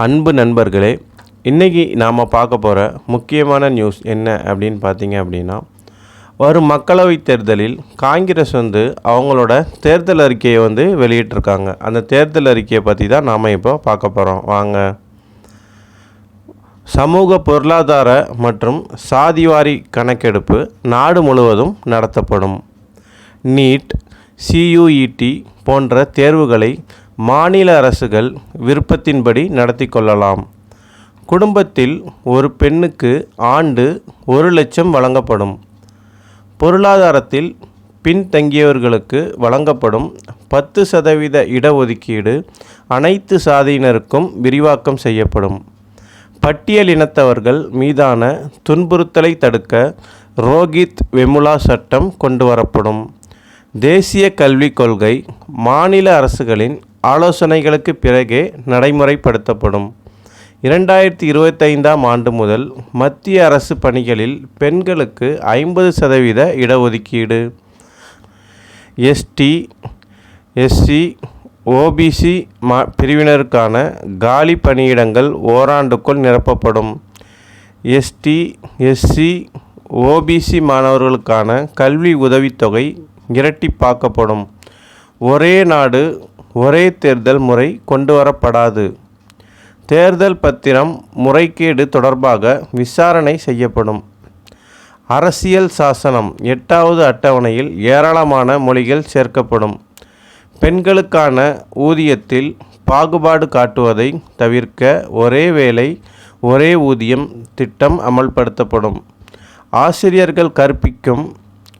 அன்பு நண்பர்களே இன்றைக்கி நாம் பார்க்க போகிற முக்கியமான நியூஸ் என்ன அப்படின்னு பார்த்தீங்க அப்படின்னா வரும் மக்களவைத் தேர்தலில் காங்கிரஸ் வந்து அவங்களோட தேர்தல் அறிக்கையை வந்து வெளியிட்டிருக்காங்க. அந்த தேர்தல் அறிக்கையை பற்றி தான் நாம் இப்போ பார்க்க போகிறோம் வாங்க. சமூக பொருளாதார மற்றும் சாதிவாரி கணக்கெடுப்பு நாடு முழுவதும் நடத்தப்படும். நீட் சியூஇடி போன்ற தேர்வுகளை மாநில அரசுகள் விருப்பத்தின்படி நடத்தி கொள்ளலாம். குடும்பத்தில் ஒரு பெண்ணுக்கு ஆண்டு ஒரு லட்சம் வழங்கப்படும். பொருளாதாரத்தில் பின்தங்கியவர்களுக்கு வழங்கப்படும் பத்து சதவீத இடஒதுக்கீடு அனைத்து சாதியினருக்கும் விரிவாக்கம் செய்யப்படும். பட்டியலினத்தவர்கள் மீதான துன்புறுத்தலை தடுக்க ரோகித் வெமுலா சட்டம் கொண்டு வரப்படும். தேசிய கல்விக் கொள்கை மாநில அரசுகளின் ஆலோசனைகளுக்கு பிறகே நடைமுறைப்படுத்தப்படும். இரண்டாயிரத்தி இருபத்தைந்தாம் ஆண்டு முதல் மத்திய அரசு பணிகளில் பெண்களுக்கு ஐம்பது சதவீத இடஒதுக்கீடு. எஸ்டி எஸ்சி ஓபிசி மா பிரிவினருக்கான காலி பணியிடங்கள் ஓராண்டுக்குள் நிரப்பப்படும். எஸ்டி எஸ்சி ஓபிசி மாணவர்களுக்கான கல்வி உதவித்தொகை இரட்டிப்பாக்கப்படும். ஒரே நாடு ஒரே தேர்தல் முறை கொண்டு வரப்படாது தேர்தல் பத்திரம் முறைகேடு தொடர்பாக விசாரணை செய்யப்படும். அரசியல் சாசனம் எட்டாவது அட்டவணையில் ஏராளமான மொழிகள் சேர்க்கப்படும். பெண்களுக்கான ஊதியத்தில் பாகுபாடு காட்டுவதை தவிர்க்க ஒரே வேலை ஒரே ஊதியம் திட்டம் அமல்படுத்தப்படும். ஆசிரியர்கள் கற்பிக்கும்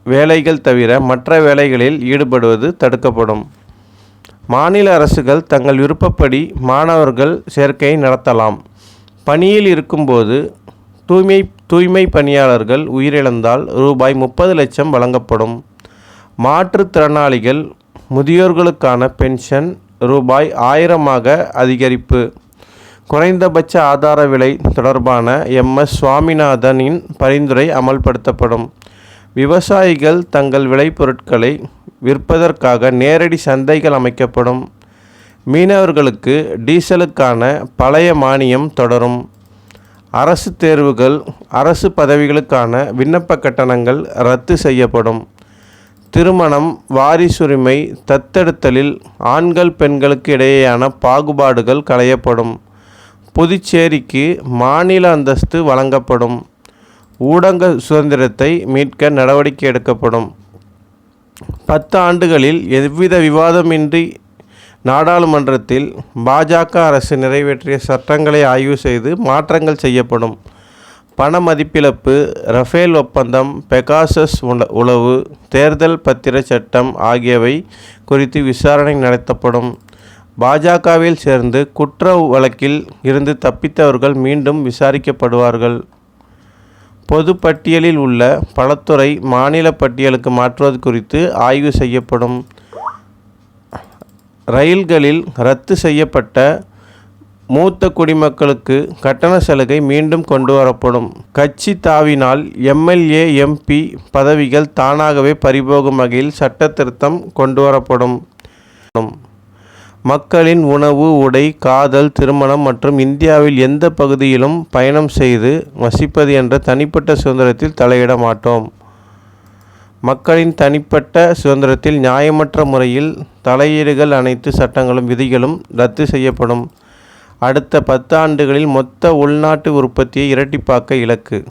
வேலைகள் தவிர மற்ற வேலைகளில் ஈடுபடுவது தடுக்கப்படும். மாநில அரசுகள் தங்கள் விருப்பப்படி மாணவர்கள் சேர்க்கையை நடத்தலாம். பணியில் இருக்கும்போது தூய்மை தூய்மை பணியாளர்கள் உயிரிழந்தால் ரூபாய் முப்பது லட்சம் வழங்கப்படும். மாற்றுத்திறனாளிகள் முதியோர்களுக்கான பென்ஷன் ரூபாய் ஆயிரமாக அதிகரிப்பு. குறைந்தபட்ச ஆதார விலை தொடர்பான எம். எஸ். சுவாமிநாதனின் பரிந்துரை அமல்படுத்தப்படும். விவசாயிகள் தங்கள் விளைபொருட்களை விற்பதற்காக நேரடி சந்தைகள் அமைக்கப்படும். மீனவர்களுக்கு டீசலுக்கான பழைய மானியம் தொடரும். அரசு தேர்வுகள் அரசு பதவிகளுக்கான விண்ணப்ப கட்டணங்கள் ரத்து செய்யப்படும். திருமணம் வாரிசுரிமை தத்தெடுத்தலில் ஆண்கள் பெண்களுக்கு இடையேயான பாகுபாடுகள் களையப்படும். புதுச்சேரிக்கு மாநில அந்தஸ்து வழங்கப்படும். ஊடக சுதந்திரத்தை மீட்க நடவடிக்கை எடுக்கப்படும். பத்து ஆண்டுகளில் எவ்வித விவாதமின்றி நாடாளுமன்றத்தில் பாஜக அரசு நிறைவேற்றிய சட்டங்களை ஆய்வு செய்து மாற்றங்கள் செய்யப்படும். பண மதிப்பிழப்பு ரஃபேல் ஒப்பந்தம் பெகாசஸ் உளவு தேர்தல் பத்திர சட்டம் ஆகியவை குறித்து விசாரணை நடத்தப்படும். பாஜகவில் சேர்ந்து குற்ற வழக்கில் இருந்து தப்பித்தவர்கள் மீண்டும் விசாரிக்கப்படுவார்கள். பொது பட்டியலில் உள்ள பலத்துறை மாநில பட்டியலுக்கு மாற்றுவது குறித்து ஆய்வு செய்யப்படும். ரயில்களில் ரத்து செய்யப்பட்ட மூத்த குடிமக்களுக்கு கட்டண சலுகை மீண்டும் கொண்டு வரப்படும். கட்சி தாவினால் எம்எல்ஏ எம்பி பதவிகள் தானாகவே பறிபோகும் வகையில் சட்ட திருத்தம் கொண்டு வரப்படும். மக்களின் உணவு உடை காதல் திருமணம் மற்றும் இந்தியாவில் எந்த பகுதியிலும் பயணம் செய்து வசிப்பது என்ற தனிப்பட்ட சுதந்திரத்தில் தலையிட மாட்டோம். மக்களின் தனிப்பட்ட சுதந்திரத்தில் நியாயமற்ற முறையில் தலையீடுகள் அனைத்து சட்டங்களும் விதிகளும் ரத்து செய்யப்படும். அடுத்த பத்து ஆண்டுகளில் மொத்த உள்நாட்டு உற்பத்தியை இரட்டிப்பாக்க இலக்கு.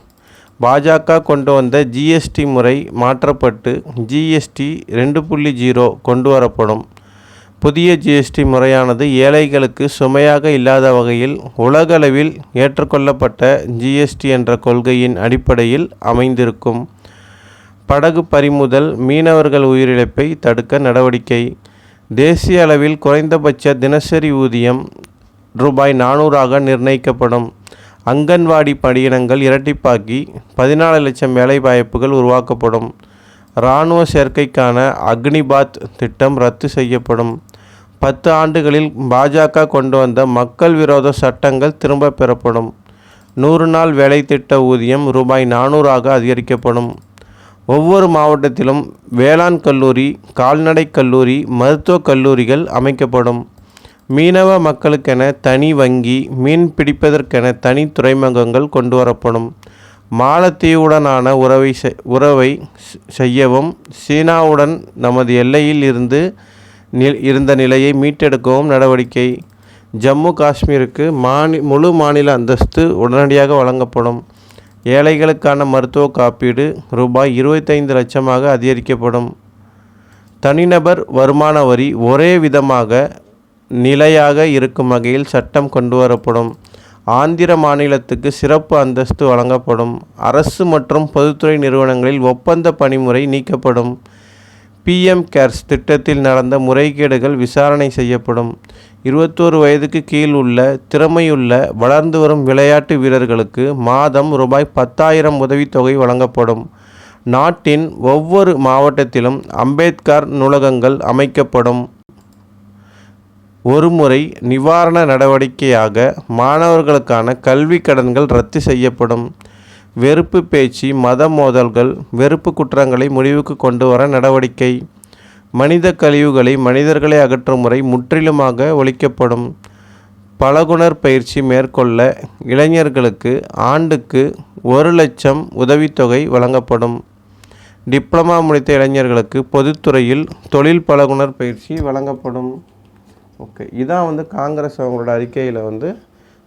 பாஜக கொண்டு வந்த ஜிஎஸ்டி முறை மாற்றப்பட்டு ஜிஎஸ்டி ரெண்டு புள்ளி ஜீரோ கொண்டு வரப்படும். புதிய ஜிஎஸ்டி முறையானது ஏழைகளுக்கு சுமையாக இல்லாத வகையில் உலகளவில் ஏற்றுக்கொள்ளப்பட்ட ஜிஎஸ்டி என்ற கொள்கையின் அடிப்படையில் அமைந்திருக்கும். படகு பறிமுதல் மீனவர்கள் உயிரிழப்பை தடுக்க நடவடிக்கை. தேசிய அளவில் குறைந்தபட்ச தினசரி ஊதியம் ரூபாய் நானூறாக நிர்ணயிக்கப்படும். அங்கன்வாடி பணியிடங்கள் இரட்டிப்பாக்கி பதினாலு லட்சம் வேலைவாய்ப்புகள் உருவாக்கப்படும். இராணுவ சேர்க்கைக்கான அக்னிபாத் திட்டம் ரத்து செய்யப்படும். பத்து ஆண்டுகளில் பாஜக கொண்டு வந்த மக்கள் விரோத சட்டங்கள் திரும்ப பெறப்படும். நூறு நாள் வேலை திட்ட ஊதியம் ரூபாய் நானூறாக அதிகரிக்கப்படும். ஒவ்வொரு மாவட்டத்திலும் வேளாண் கல்லூரி கால்நடை கல்லூரி மருத்துவக் கல்லூரிகள் அமைக்கப்படும். மீனவ மக்களுக்கென தனி வங்கி மீன் பிடிப்பதற்கென தனி துறைமுகங்கள் கொண்டு வரப்படும். மாலத்தீவுடனான உறவை செ- உறவை செய்யவும் சீனாவுடன் நமது எல்லையில் இருந்து இருந்த நிலையை மீட்டெடுக்கவும் நடவடிக்கை. ஜம்மு காஷ்மீருக்கு மாநி முழு மாநில அந்தஸ்து உடனடியாக வழங்கப்படும். ஏழைகளுக்கான மருத்துவ காப்பீடு ரூபாய் இருபத்தைந்து லட்சமாக அதிகரிக்கப்படும். தனிநபர் வருமான வரி ஒரே விதமாக நிலையாக இருக்கும் வகையில் சட்டம் கொண்டுவரப்படும். ஆந்திர மாநிலத்துக்கு சிறப்பு அந்தஸ்து வழங்கப்படும். அரசு மற்றும் பொதுத்துறை நிறுவனங்களில் ஒப்பந்த பணிமுறை நீக்கப்படும். பிஎம் கேர்ஸ் திட்டத்தில் நடந்த முறைகேடுகள் விசாரணை செய்யப்படும். இருபத்தோரு வயதுக்கு கீழ் உள்ள திறமையுள்ள வளர்ந்து வரும் விளையாட்டு வீரர்களுக்கு மாதம் ரூபாய் பத்தாயிரம் உதவித்தொகை வழங்கப்படும். நாட்டின் ஒவ்வொரு மாவட்டத்திலும் அம்பேத்கர் நூலகங்கள் அமைக்கப்படும். ஒருமுறை நிவாரண நடவடிக்கையாக மாணவர்களுக்கான கல்வி கடன்கள் ரத்து செய்யப்படும். வெறுப்பு பேச்சு மத மோதல்கள் வெறுப்பு குற்றங்களை முடிவுக்கு கொண்டு வர நடவடிக்கை. மனித கழிவுகளை மனிதர்களை அகற்றும் முறை முற்றிலுமாக ஒழிக்கப்படும். பலகுணர் பயிற்சி மேற்கொள்ள இளைஞர்களுக்கு ஆண்டுக்கு ஒரு லட்சம் உதவித்தொகை வழங்கப்படும். டிப்ளமா முடித்த இளைஞர்களுக்கு பொதுத்துறையில் தொழில் பலகுணர் பயிற்சி வழங்கப்படும். ஓகே இதான் வந்து காங்கிரஸ் அவங்களோட அறிக்கையில் வந்து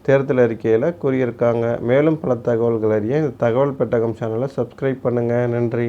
தேர்தல் அறிக்கையில் கூறியிருக்காங்க. மேலும் பல தகவல்கள் அறிய இந்த தகவல் பெட்டகம் சேனலை சப்ஸ்கிரைப் பண்ணுங்கள் நன்றி.